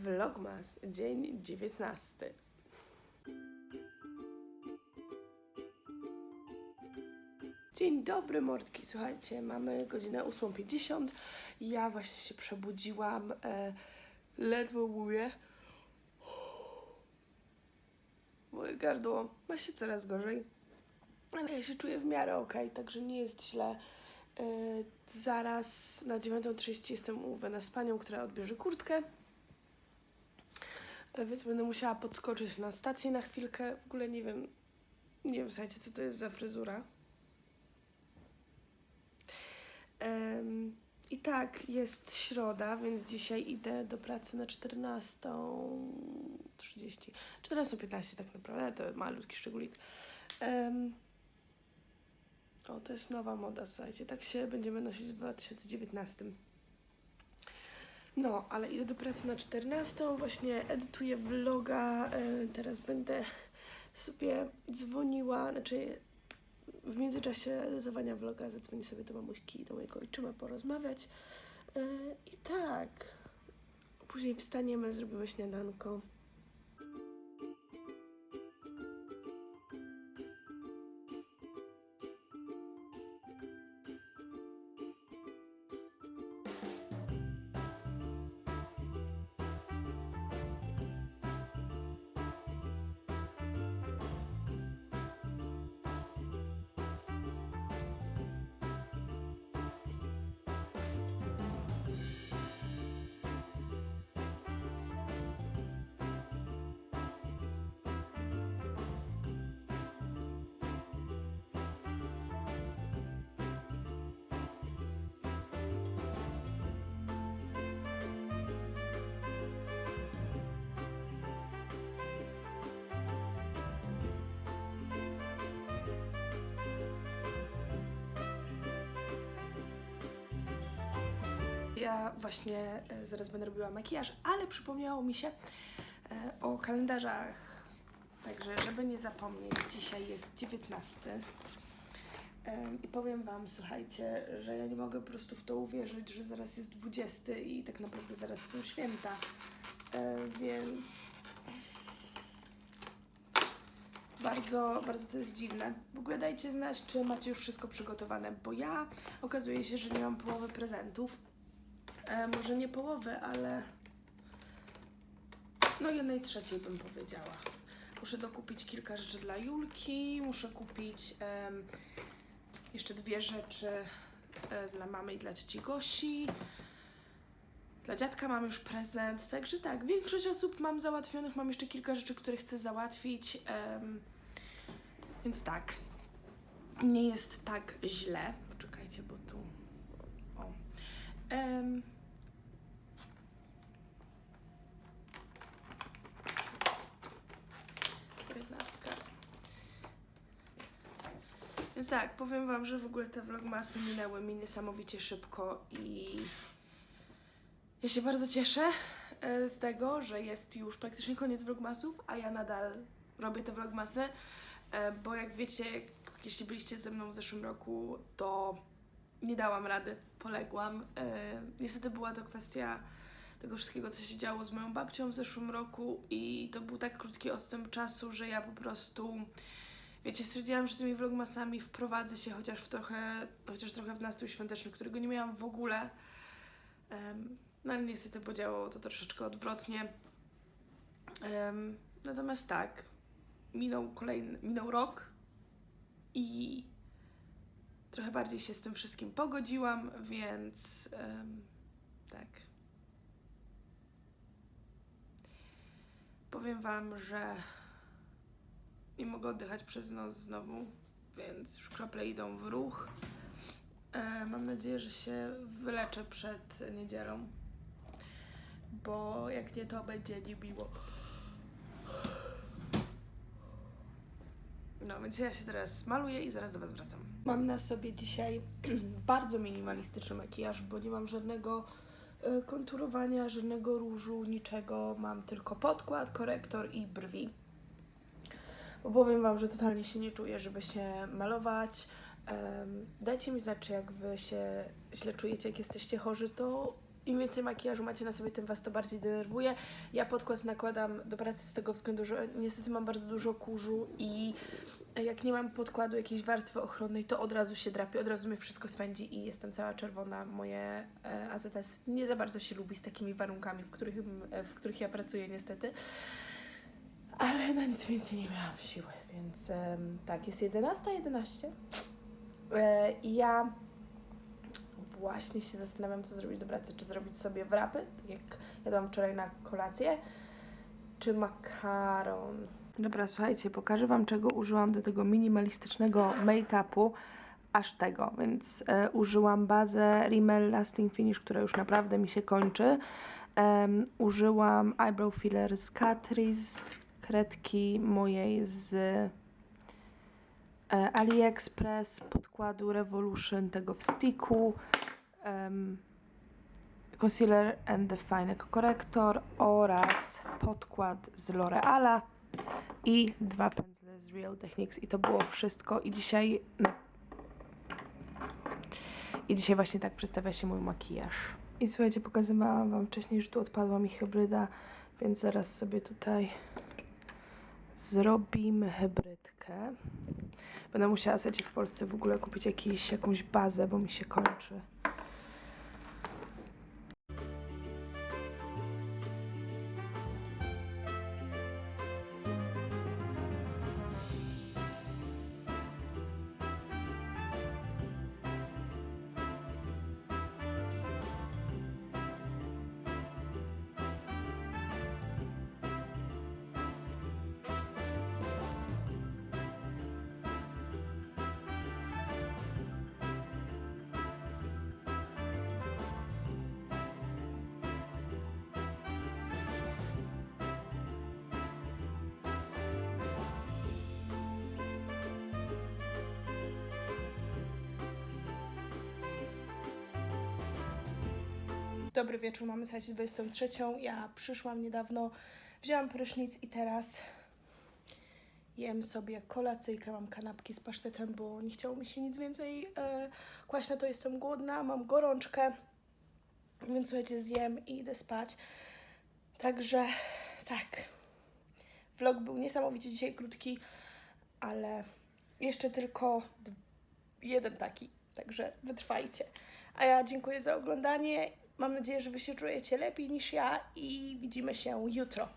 Vlogmas, dzień 19. Dzień dobry, mordki. Słuchajcie, mamy godzinę 8.50. Ja właśnie się przebudziłam. E, ledwo mówię. Moje gardło ma się coraz gorzej. Ale ja się czuję w miarę okej, także nie jest źle. E, zaraz na 9.30 jestem umówiona z panią, która odbierze kurtkę. E, Więc będę musiała podskoczyć na stację na chwilkę. W ogóle nie wiem, nie wiem, słuchajcie, co to jest za fryzura. Em, I tak, jest środa, więc dzisiaj idę do pracy na 14.30. 14.15 tak naprawdę, to malutki szczególik. Em, o, to jest nowa moda, słuchajcie. Tak się będziemy nosić w 2019. No, ale idę do pracy na 14. Właśnie edytuję vloga. E, teraz będę sobie dzwoniła, znaczy w międzyczasie edytowania vloga zadzwonię sobie do mamuśki i do mojego ojczyma porozmawiać. E, I tak. Później wstaniemy, zrobimy śniadanko. Ja właśnie e, zaraz będę robiła makijaż, ale przypomniało mi się e, o kalendarzach. Także, żeby nie zapomnieć, dzisiaj jest 19. Em, I powiem Wam, słuchajcie, że ja nie mogę po prostu w to uwierzyć, że zaraz jest 20 i tak naprawdę zaraz są święta. E, Więc bardzo, bardzo to jest dziwne. W ogóle dajcie znać, czy macie już wszystko przygotowane, bo ja okazuje się, że nie mam połowy prezentów. E, może nie połowy, ale no jednej trzeciej bym powiedziała. Muszę dokupić kilka rzeczy dla Julki, muszę kupić em, jeszcze dwie rzeczy e, dla mamy i dla cioci Gosi. Dla dziadka mam już prezent, także tak, większość osób mam załatwionych, mam jeszcze kilka rzeczy, które chcę załatwić, więc tak, nie jest tak źle. Poczekajcie, bo tu, o, Em, Dziewiętnastka. Więc tak, powiem Wam, że w ogóle te vlogmasy minęły mi niesamowicie szybko i ja się bardzo cieszę e, z tego, że jest już praktycznie koniec vlogmasów, a ja nadal robię te vlogmasy, e, bo jak wiecie, jeśli byliście ze mną w zeszłym roku, to nie dałam rady, poległam. E, niestety była to kwestia tego wszystkiego, co się działo z moją babcią w zeszłym roku i to był tak krótki odstęp czasu, że ja po prostu, wiecie, stwierdziłam, że tymi vlogmasami wprowadzę się chociaż w trochę, chociaż trochę w nastrój świąteczny, którego nie miałam w ogóle. Em, no ale niestety podziałało to troszeczkę odwrotnie. Em, natomiast tak, minął kolejny, minął rok i trochę bardziej się z tym wszystkim pogodziłam, więc em, tak. Powiem Wam, że nie mogę oddychać przez nos znowu, więc już krople idą w ruch. E, mam nadzieję, że się wyleczę przed niedzielą, bo jak nie, to będzie niemiło. No, więc ja się teraz maluję i zaraz do Was wracam. Mam na sobie dzisiaj bardzo minimalistyczny makijaż, bo nie mam żadnego e, konturowania, żadnego różu, niczego. Mam tylko podkład, korektor i brwi. Bo powiem Wam, że totalnie się nie czuję, żeby się malować. Em, dajcie mi znać, czy jak Wy się źle czujecie, jak jesteście chorzy, to im więcej makijażu macie na sobie, tym Was to bardziej denerwuje. Ja podkład nakładam do pracy z tego względu, że niestety mam bardzo dużo kurzu i jak nie mam podkładu jakiejś warstwy ochronnej, to od razu się drapie, od razu mnie wszystko swędzi i jestem cała czerwona. Moje e, AZS nie za bardzo się lubi z takimi warunkami, w których, e, w których ja pracuję niestety. Ale na nic więcej nie miałam siły, więc em, tak, jest 11.11. E, I ja właśnie się zastanawiam, co zrobić do pracy. Czy zrobić sobie wrapy, tak jak jadłam wczoraj na kolację, czy makaron. Dobra, słuchajcie, pokażę Wam, czego użyłam do tego minimalistycznego make-upu. Aż tego, więc e, użyłam bazę Rimmel Lasting Finish, która już naprawdę mi się kończy. Em, użyłam eyebrow filler z Catrice, kredki mojej z e, AliExpress, podkładu Revolution, tego w sticku, em, concealer and define jako korektor oraz podkład z L'Oreala i dwa pędzle z Real Techniques i to było wszystko i dzisiaj i dzisiaj właśnie tak przedstawia się mój makijaż. I słuchajcie, pokazywałam Wam wcześniej, że tu odpadła mi hybryda, więc zaraz sobie tutaj zrobimy hybrydkę. Będę musiała sobie w Polsce w ogóle kupić jakiś, jakąś bazę, bo mi się kończy. Dobry wieczór, mamy słuchajcie 23. Ja przyszłam niedawno, wzięłam prysznic i teraz jem sobie kolacyjkę. Mam kanapki z pasztetem, bo nie chciało mi się nic więcej e, kłaść na to. Jestem głodna, mam gorączkę, więc słuchajcie, zjem i idę spać. Także tak, vlog był niesamowicie dzisiaj krótki, ale jeszcze tylko jeden taki, także wytrwajcie. A ja dziękuję za oglądanie. Mam nadzieję, że Wy się czujecie lepiej niż ja i widzimy się jutro.